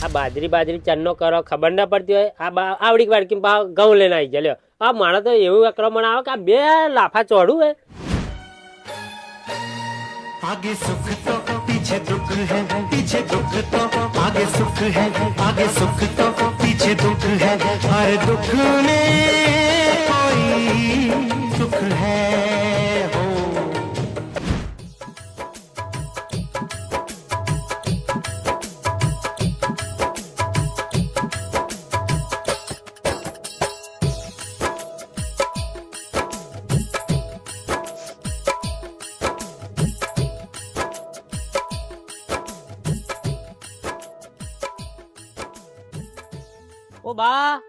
આ બાજરી બાજરી ચન્નો કરો ખબર ના પડતી હોય આ બા આવડી વાડકી ભાવ ઘઉં લઈને આવી જાય લ્યો આ માણસ તો એવું આક્રમણ આવે કે આ બે લાફા ચોડું હે आगे सुख तो पीछे दुख है पीछे दुख तो आगे सुख है आगे सुख तो पीछे दुख है हर दुख में બા.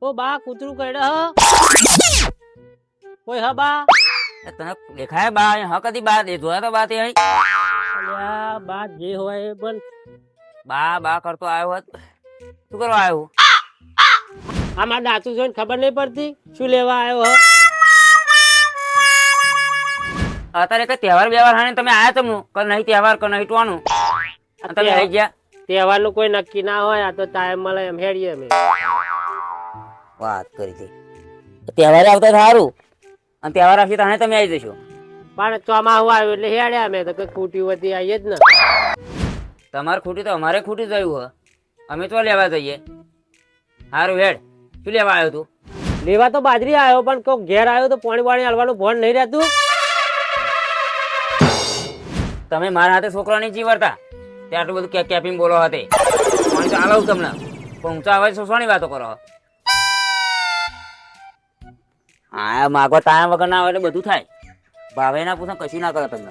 ઓ બા કૂતરું કરડે હ? ઓય હ બા. તને દેખાય બા હા કદી બા? દે જોયા તો બા તે અહીં? બા જે હોય પણ બા બા કરતો આવ્યો હોત. શું કરવા આવ્યો? આમાં દાંતું જોઈને ખબર નહીં પડતી શું લેવા આવ્યો હ? અત્યારે કઈ તહેવાર વ્યવહાર હાણે તમે આયા તમનું? કર નહીં તહેવાર કર નહીં ટોવાનું? તમે આવી ગયા? તહેવારનું કોઈ નક્કી ના હોય આ તો ટાઈમ મળે એમ હેડીએ અમે. વાત કરી હતી તહેવારે આવતા સારું. અને તહેવાર આવશે તો તમે આવી જશો. પણ ચોમાસું આવ્યું એટલે હેડ્યા અમે તો કઈ ખૂટી વધી આવીએ જ ને. તમારે ખૂટી તો અમારે ખૂટી થયું હોય અમે તો લેવા જઈએ. સારું હેડ. શું લેવા આવ્યો તું? લેવા તો બાજરી આવ્યો પણ કોઈ ઘેર આવ્યો તો પાણી પાણી હાલવાનું ભણ નહીં રહેતું. તમે મારા હાથે છોકરાની નહીં જીવડતા તે આટલું બધું કે કેપિંગ બોલો હતી. પાણી તો તમને. પહોંચા આવે શોષવાની વાતો કરો. હા માગો ટાઈમ વગર ના આવે એટલે બધું થાય. ભાવે ના પૂછો કશું ના કરે તમને.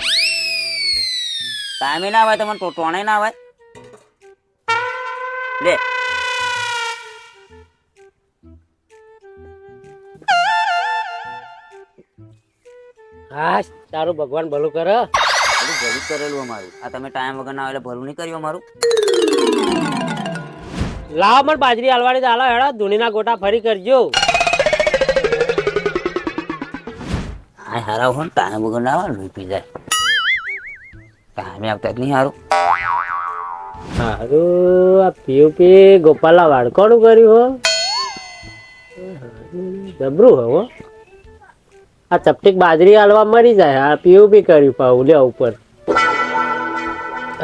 ટાઈમે ના આવે તમને ટોણે ના આવે લે. હા તારું ભગવાન ભલું કરે. ભલું કરેલું અમારું. આ તમે ટાઈમ વગર ના આવે એટલે ભલું નહીં કર્યું અમારું. લાવ મને બાજરી હાલવાની તો હાલો હેડો ધૂણીના ગોટા ફરી કરજો. હા હારા હોય ટાઈમ વગર ના આવે રૂપી જાય. ટાઈમે આવતા જ નહીં સારું હારું આ પીયુપી ગોપાલા વાડકોડું કર્યું હો. જબરું હો હો. આ ચપટીક બાજરી હાલવા મરી જાય આ પીયુપી કર્યું પાઉ લે ઉપર.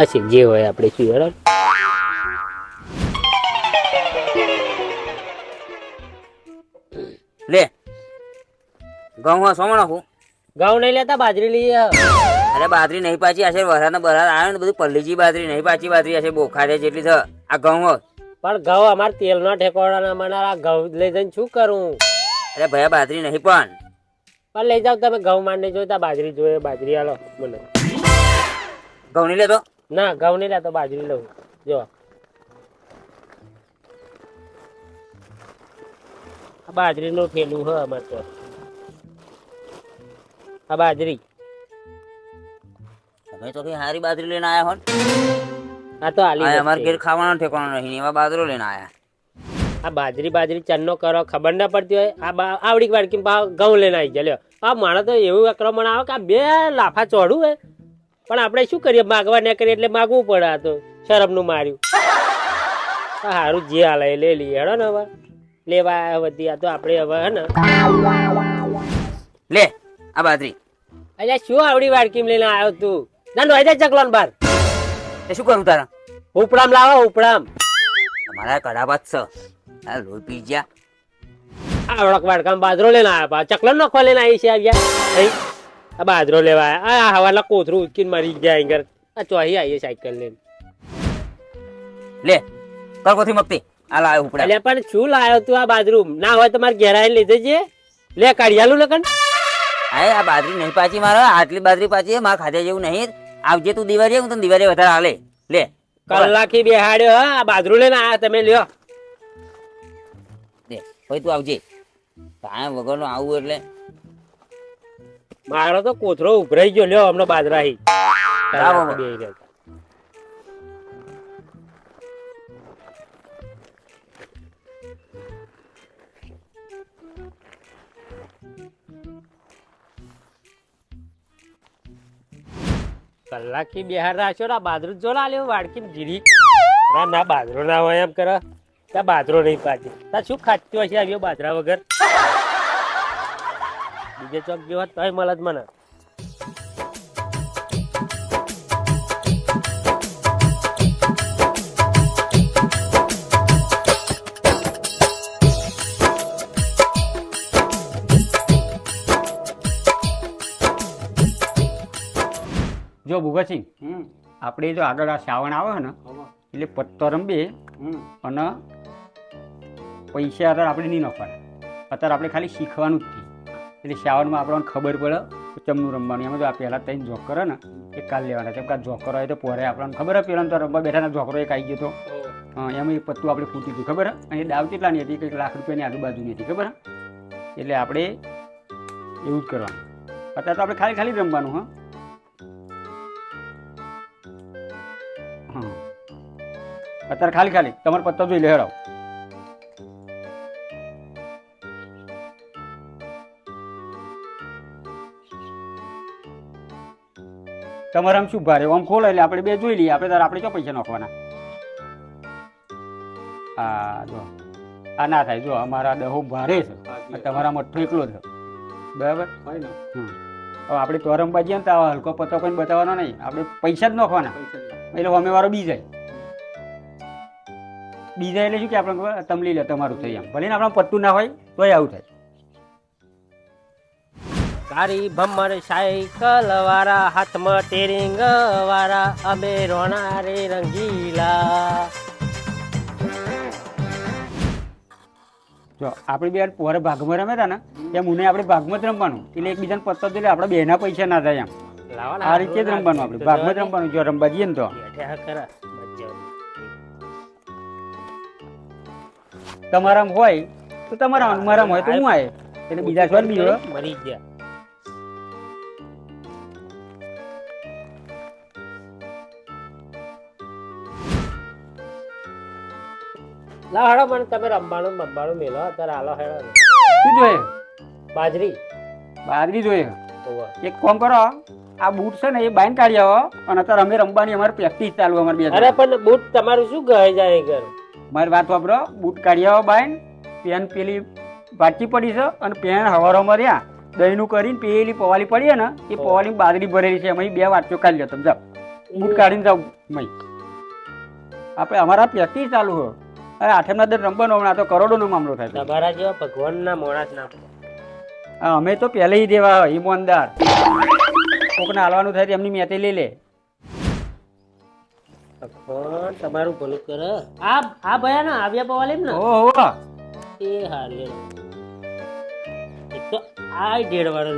અસી જે હોય આપણે શું બરાબર? લે ઘઉં હા સોમાં નાખું ઘઉં નહીં લેતા બાજરી લઈ અરે બાજરી નહીં પાછી હશે વરસાદ બરસાદ આવે ને બધું પલ્લીજી બાજરી નહીં પાછી બાજરી હશે બોખા છે જેટલી થાય આ ઘઉં પણ ઘઉં અમારે તેલના ઠેકોડાના મને આ ઘઉં લઈ જઈને શું કરું? અરે ભાઈ બાજરી નહીં પણ. પણ લઈ જાવ તમે ઘઉં માંડે જોઈતા બાજરી જોઈએ બાજરી હાલો મને. ઘઉં નહીં લેતો? ના ઘઉં નહીં લેતો બાજરી લઉં. જો. બાજરીનું થેલું હ અમારે તો. આ બાજરી. તમે તો કઈ સારી બાજરી લઈને આયા હોન? આ તો આલી અમાર ઘેર ખાવાનો ઠેકાણો નહીં એવા બાજરો લઈને આયા. આ બાજરી બાજરી ચન્નો કરો ખબર ના પડતી હોય. આ આવડી વાડકી ભાવ ઘઉં લઈને આવી જાય લ્યો. આ માણસ તો એવું આક્રમણ આવે કે આ બે લાફા ચોડું હે પણ આપણે શું કરીએ? માગવા ના કરીએ એટલે માગવું પડે આ તો. શરમનું માર્યું. સારું જે હાલે એ લઈ લઈએ હેડો ને હવે. લેવા વધી આ તો આપણે હવે હે ને. લે આ બાદરી અલ્યા શું આવડી વાડકી લઈને આવ્યો તું? ના નો જાય ચકલોન બાર. એ શું કરું તારા? ઉપડામ લાવો ઉપડામ તમારા કડાબાત છે. આ લોહી પી ગયા. આવડક વાડકામ બાજરો લઈને આવ્યા ચકલન નખવા લઈને આવી છે આવ્યા. આ બાજરો લેવા આ હવાલા કોથરું ઉચકીને મરી ગયા એંગર આ ચોહી આવીએ સાયકલ લઈને. લે કરકોથી મકતી આ લાયો ઉપડા. લે પણ શું લાયો તું આ બાજરું? ના હોય તો મારે ઘેર આવીને લઈ જજે લે કાઢિયાલું લગન. હા આ બાજરી નહીં પાછી મારે. આટલી બાજરી પાછી મારે ખાધે જેવું નહીં. આવજે તું દિવાળી હું તને દિવાળી વધારે હાલે. લે. કલાકી બેહાડ્યો હા. આ બાજરું લઈને આયા તમે લ્યો. દે ભાઈ તું આવજે. કાંઈ વગરનું આવું એટલે મારો તો કોથરો ઉભરાઈ ગયો લ્યો હમણાં બાજરાહી. કલાકી બિહાર રાખ્યો ને બાદરું જો ના લેવું વાડકી જીરી. ના ના બાજરો ના હોય એમ કરે. ત્યાં બાજરો નહીં પાછી ત્યાં શું ખાતી હોય છે આવ્યો બાજરા વગર? બીજે ચોક જેવો તોય મળે જ મને. જો ભૂગતસિંહ આપણે જો આગળ આ શ્રાવણ આવે ને એટલે પત્તો રમીએ અને પૈસા અત્યારે આપણે નહીં નખવાના. અત્યારે આપણે ખાલી શીખવાનું જ છે. એટલે શ્રાવણમાં આપણને ખબર પડે ચમનું રમવાનું. એમાં જો આ પહેલાં ત્રણ જોકર કરે ને એ કાલ લેવાના કેમ કે આ જોકર હોય તો પોરે આપણને ખબર હોય. પહેલાં તો રમવા બેઠાના જોકરો એક આવી ગયો હતો હા એમાં એક પત્તું આપણે ફૂટી હતી ખબર? અને એ દાવ કેટલાની હતી? કંઈક લાખ રૂપિયાની આજુબાજુની હતી. ખબર એટલે આપણે એવું જ કરવાનું. અત્યારે તો આપણે ખાલી ખાલી રમવાનું હા? હા. અત્યારે ખાલી ખાલી. તમારે પત્તો જોઈ લે હેરાવ. તમારે આમ શું ભારે? આમ ખોલો એટલે આપણે બે જોઈ લઈએ. આપણે તારે આપણે ક્યાં પૈસા નાખવાના? હા જો આ ના થાય. જો અમારા દહો ભારે છે. તમારા મઠ્ઠો એકલો છે. બરાબર? હવે આપણે તો રમવા ને તો હલકો પત્તો કોઈ બતાવવાનો નહીં. આપણે પૈસા જ નાખવાના. એટલે અમે વાળો બી જાય બીજા એટલે શું કે આપણે તમલી લે તમારું થઈ એમ ભલે ને આપણે પત્તું ના હોય તોય આવું થાય. કારી ભમર સાયકલ વાળા હાથમાં ટેરિંગ વાળા અમે રોણા રે રંગીલા. જો આપણે બે પોરે ભાગમાં રમે હતા ને એમ મને આપણે ભાગમાં જ રમવાનું. એટલે એકબીજાને પત્તો દે આપણે બેના પૈસા ના થાય એમ. આ રીતે જ રમવાનું આપણે. ભાગમાં જ રમવાનું જો રમવા જઈએ ને તો. તમારામાં હોય તો તમારા મારામાં હોય તો હું આવે એટલે બીજા સ્વર બી હોય મરી ગયા. લાવ હેડો મને તમે રમવાનું બમવાનું મેલો. અત્યારે હાલો હેડો શું જોઈએ? બાજરી. બાજરી જોઈએ. એક કોમ કરો આ બૂટ છે ને એ બાઈન કાઢી આવો. અને અત્યારે અમે રમવાની અમારે પ્રેક્ટિસ ચાલુ અમારે બે અરે પણ બૂટ તમારું શું કહે જાય ઘર? મારી વાત વાપરો. બૂટ કાઢી આવો બાઈન. પેન પેલી વાંચી પડી છે અને પેન હવારોમાં રહ્યા. દહીંનું કરીને પેલી પવાલી પડી ને એ પવાલી બાજરી ભરેલી છે. એમાં બે વાટકો કાઢી લો તમે જાઓ. બૂટ કાઢીને જાઓ. મય. આપણે અમારા પ્રેક્ટિસ ચાલુ હોય અરે આઠમના દર રમવાનો હમણાં તો કરોડોનો મામલો થાય છે. તમારા જેવા ભગવાનના મોણા જ ના અમે તો પહેલેથી દેવા ઈમાનદાર. કોકને હાલવાનું થાય એમની મેતે લઈ લે. ભગવાન તમારું ભલું કરે. આ આ ભયા ના આવ્યા એમ ને? ઓહો એ હાર લે એક તો આ ડેડ વાળો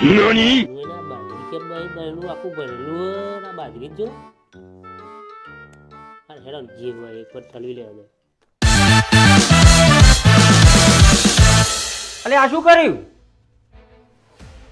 જોઈને આ બાજરી કેમ ભાઈ દહીંનું આખું ભરેલું ને આ બાજરી જ અરે હેરાન જે હોય એક વાર ઠલવી લેવાનું અલે આ શું કર્યું?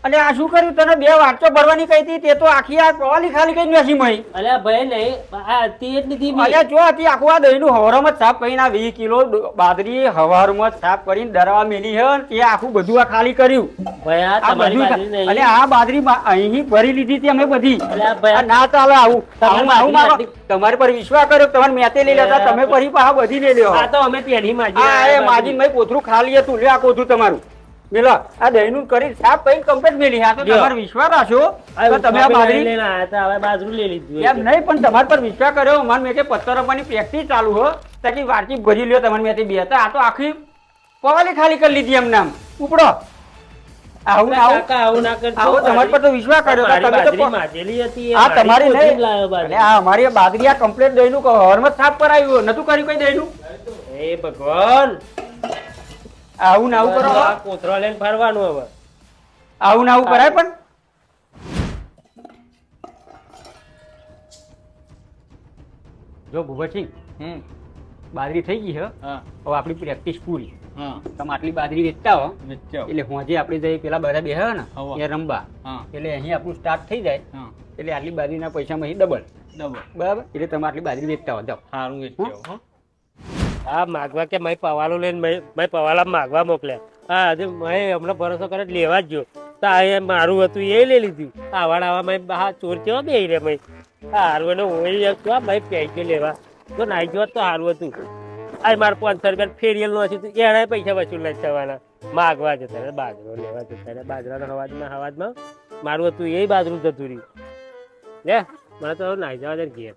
અલે આ શું કર્યું? તને બે વાટચો ભરવાની કહી હતી તે તો આખી આ પ્રવાલી ખાલી કઈ નથી મળી. અલે ભાઈ નહીં આ હતી જ નથી અલે જો હતી આખું આ દહીંનું હવરમ જ સાફ કરીને આ વીસ કિલો બાદરી હવારમાં જ સાફ કરીને દરવા મેલી હે તે આખું બધું આ ખાલી કર્યું. ભાઈ આ તમારી બાજરી નહીં. અલે આ બાદરી અહીં ભરી લીધી હતી અમે બધી. ના ચાલે આવું. આવું મારો તમારી પર વિશ્વાસ કર્યો તમારે મેતે લઈ લેતા તમે પછી પાછા બધી લઈ લ્યો. આ તો અમે પેઢી માજી આ એ માજી મેં કોથરું ખાલી હતું. લ્યો આ કોથરું તમારું. મેલો આ દહીંનું કરી સાફ કઈ કમ્પ્લેટ મેલી. આ તો તમાર વિશ્વાસ રાખ્યો તો તમે આ બાજરી હવે બાજરી લઈ લીધું એમ નહીં પણ તમાર પર વિશ્વાસ કર્યો. મન મેં કે પત્તર રમવાની પ્રેક્ટિસ ચાલુ હો. તાકી વારચી ભરી લ્યો તમને મેં બે હતા. આ તો આખી પવાલી ખાલી કરી લીધી એમ નામ ઉપડો. આવું આવું. આવું ના કરતો આવો તમાર પર તો વિશ્વાસ કર્યો તમે તો માજેલી હતી આ તમારી નહીં. લાયો બાજરી. આ અમારી બાજરી આ કમ્પ્લેટ દહીંનું હરમત સાફ કરાવ્યું નતું કર્યું કઈ દહીંનું? એ ભગવાન. આવું ના આવું કરો. આ લઈને ફરવાનું હવે. આવું ને આવું કરાય પણ. જો ભૂપતસિંહ બાદરી થઈ ગઈ છે હવે આપણી પ્રેક્ટિસ પૂરી. તમે આટલી બાદરી વેચતા હો. એટલે હોજે આપણે જઈ પેલા બધા બેહે ને. એ રમવા. એટલે અહીં આપણું સ્ટાર્ટ થઈ જાય. એટલે આટલી બાદરીના પૈસામાં અહીં ડબલ બરાબર? એટલે તમે આટલી બાદરી વેચતા હો. જાઓ. સારું એ હો? માગવા કે મેં પવાલો લઈને મેં મેં પવાલા માગવા મોકલ્યા. હા, આજે મેં હમણાં ભરોસો કરે લેવા જ જો તો આ મારું હતું, એ લઈ લીધું. આવા આવા મેં હા, ચોર કેવા બે રે મેં? હા, હારું એને હોય શું મેં પૈસે લેવા. તો નાઈ જવા તો સારું હતું. આ મારે પાંચસો રૂપિયા ફેરિયલ નો તો એના પૈસા વસૂલ નથી થવાના. માગવા જતા રહે બાજરો લેવા જતા રહે બાજરાના હવાજમાં હવાજમાં મારું હતું, એ બાજરું જતું રહ્યું. લે, મને તો નાઈ જવા દે ઘેર.